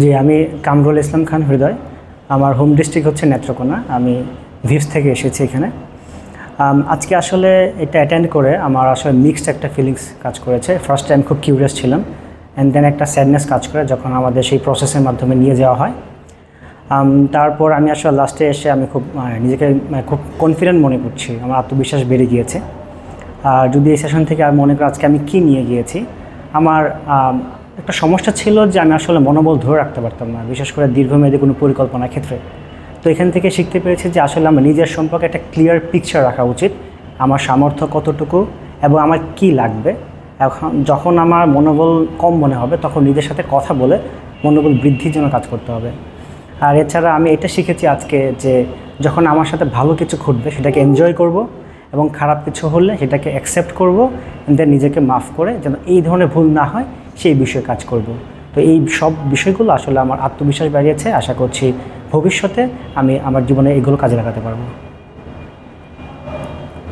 জি আমি কামরুল ইসলাম খান হৃদয়। আমার home district হচ্ছে নেত্রকোনা। আমি ভিভস থেকে এসেছি এখানে। আজকে আসলে এটা অ্যাটেন্ড করে আমার আসলে মিক্সড একটা ফিলিংস কাজ করেছে। ফার্স্ট টাইম খুব কিউরিয়াস ছিলাম অ্যান্ড দেন একটা স্যাডনেস কাজ করে যখন আমাদের সেই প্রসেসের মাধ্যমে নিয়ে যাওয়া হয়। তারপর আমি আসলে লাস্টে এসে আমি খুব নিজেকে মানে, খুব কনফিডেন্ট মনে করছি। আমার আত্মবিশ্বাস বেড়ে গিয়েছে। আর যদি এই সেশন থেকে আমি মনে করি আজকে আমি কী নিয়ে গিয়েছি? আমার আম, একটা সমস্যা ছিল যে আমি আসলে মনোবল ধরে রাখতে পারতাম না, বিশেষ করে দীর্ঘমেয়াদী কোনো পরিকল্পনার ক্ষেত্রে। তো এখান থেকে শিখতে পেরেছি যে আসলে আমার নিজের সম্পর্কে একটা ক্লিয়ার পিকচার রাখা উচিত, আমার সামর্থ্য কতটুকু এবং আমার কি লাগবে। এখন যখন আমার মনোবল কম মনে হবে, তখন নিজের সাথে কথা বলে মনোবল বৃদ্ধির জন্য কাজ করতে হবে। আর এছাড়া আমি এটা শিখেছি আজকে যে যখন আমার সাথে ভালো কিছু ঘটবে, সেটাকে এনজয় করব এবং খারাপ কিছু হলে সেটাকে অ্যাকসেপ্ট করব দেন নিজেকে মাফ করে যেন এই ধরনের ভুল না হয় সেই বিষয়ে কাজ করব। তো এই সব বিষয়গুলো আসলে আমার আত্মবিশ্বাস বাড়িয়েছে। আশা করছি ভবিষ্যতে আমি আমার জীবনে এগুলো কাজে লাগাতে পারব।